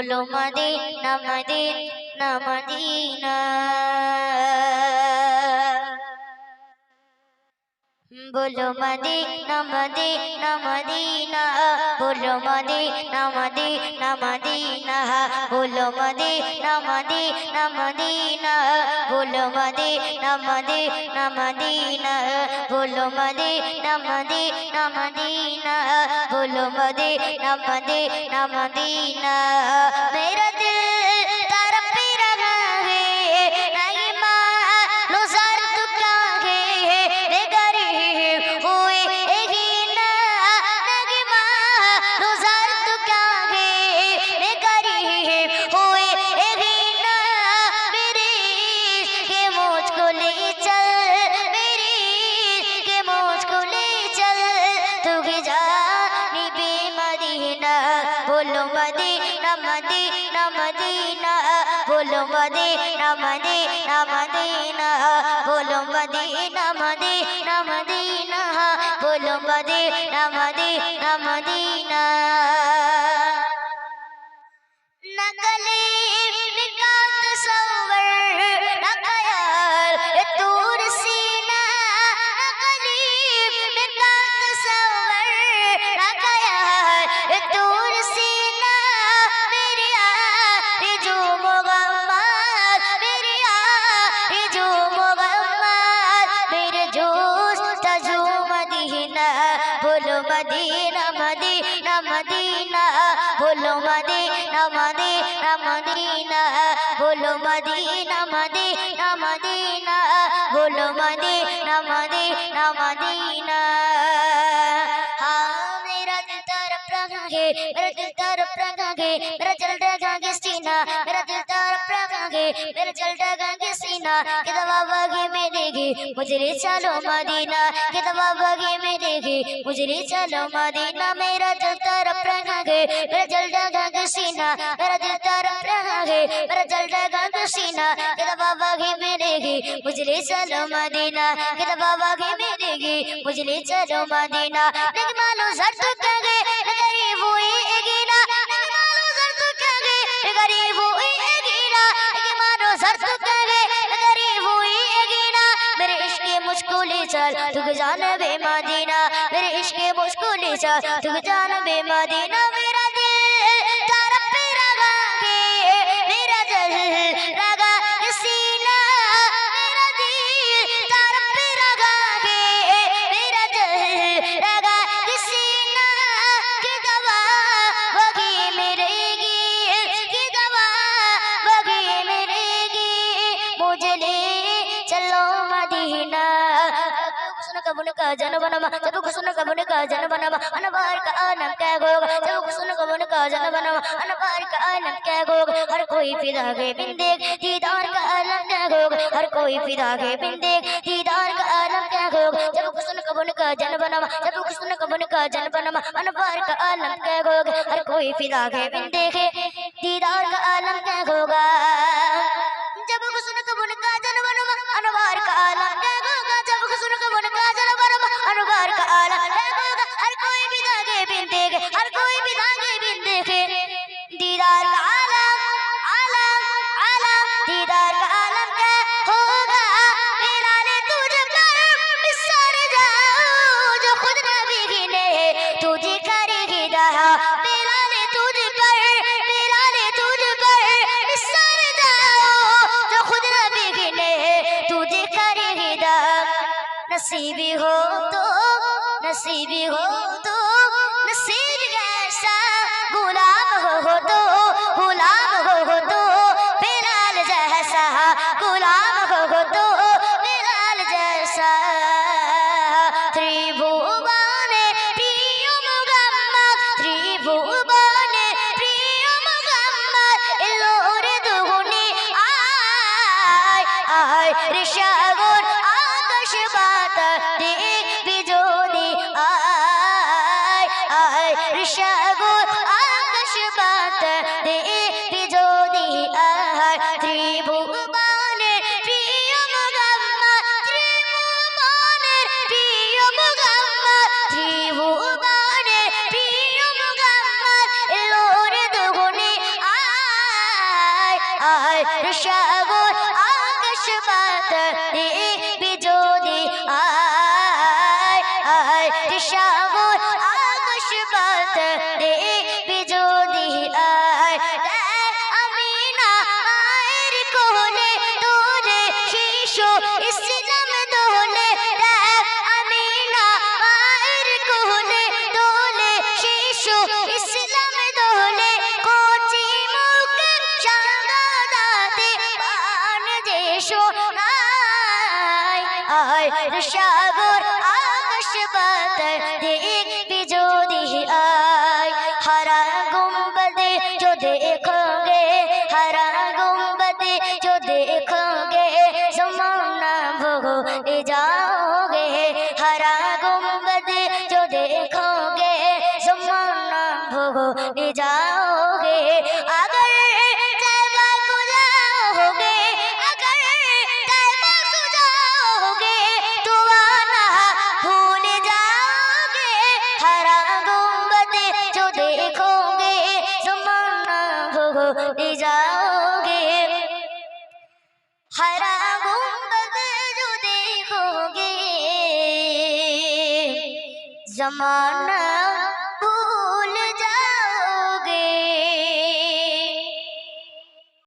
বলো Medina Medina Medina বলো Medina Medina Medina বলো মদিনা মদিনা মদিনা বলো মদিনা মদিনা মদিনা বলো মদিনা মদিনা মদিনা বলো মদিনা মদিনা মদিনা বলো মদিনা মদিনা মদিনা মেরা বলো মদে রামাদে রামাদে না বলো মদে রামাদে রামাদে না বলো মদে রামাদে রামাদে না বলো মদে রামাদে बोलो मदीना मदीना मदीना बोलो मदीना मदीना मदीना हाँ मेरा दिल तरफ रहा है मेरा दिल तरफ रहा है मेरा दिल रहा है सीना मेरा दिल तरफ रहा है मेरा दिल रहा है सीना कि दवा बगे में देगी मुझे ले चलो मदीना कि दवा बगे में देगी मुझे ले चलो मदीना मेरा दिल तरफ रहा है मेरा दिल रहा है सीना मेरा दिल रहा है सीना कि दवा बगे में मुझे ले मदीना। तो गए गरीब हुई गिना लेकिन मालूम सर तो गरीब हुई तो गिना मेरे इश्क मुझको ले तू जान बे मेरे इश्क मुझको ले तू बे मदीना। कुछ न का जन बनवा जब कुछ न कबूल का जन बनवा अनवार का आलम क्या होगा जब कुछ न कबूल का जन बनवा अनवार का आलम क्या होगा हर कोई फिदा के बिन देख दीदार का आलम क्या होगा हर कोई फिदा के बिन देख दीदार का आलम क्या होगा जब कुछ न कबूल का जन बनवा जब कुछ न कबूल का जन बनवा अनवार का आलम क्या होगा हर कोई फिदा के बिन देखे दीदार का आलम क्या होगा नसीब हो तो नसीब जैसा गुलाम हो तो गुलाम हो तो बिलाल जैसा गुलाम हो तो बिलाल जैसा त्रिभुवन प्रिय मुगम्मद त्रिभुवन प्रिय मुगम्मद लोर दुगुने आय आय ऋषगुण आकाश बात दे আয়, সাগর আকাশ পাতাল দেখবি যদি আয় আয়, সাগর আকাশ পাতাল দেখবি যদি আয়। আমি না মায়ের কোলে তোলে শিশু ইসলাম দোলে। আমি না মায়ের কোলে তোলে শিশু ইসলাম সাগর, আকাশ বাতাস দেখবি যদি আয়। হারা গুম্বদে যো দেখোগে হারা গুম্বদে যো দেখোগে জমানা ভোগ যাওগে। হারা গুম্বদে যো দেখোগে জমানা ভোগ যাও জমানা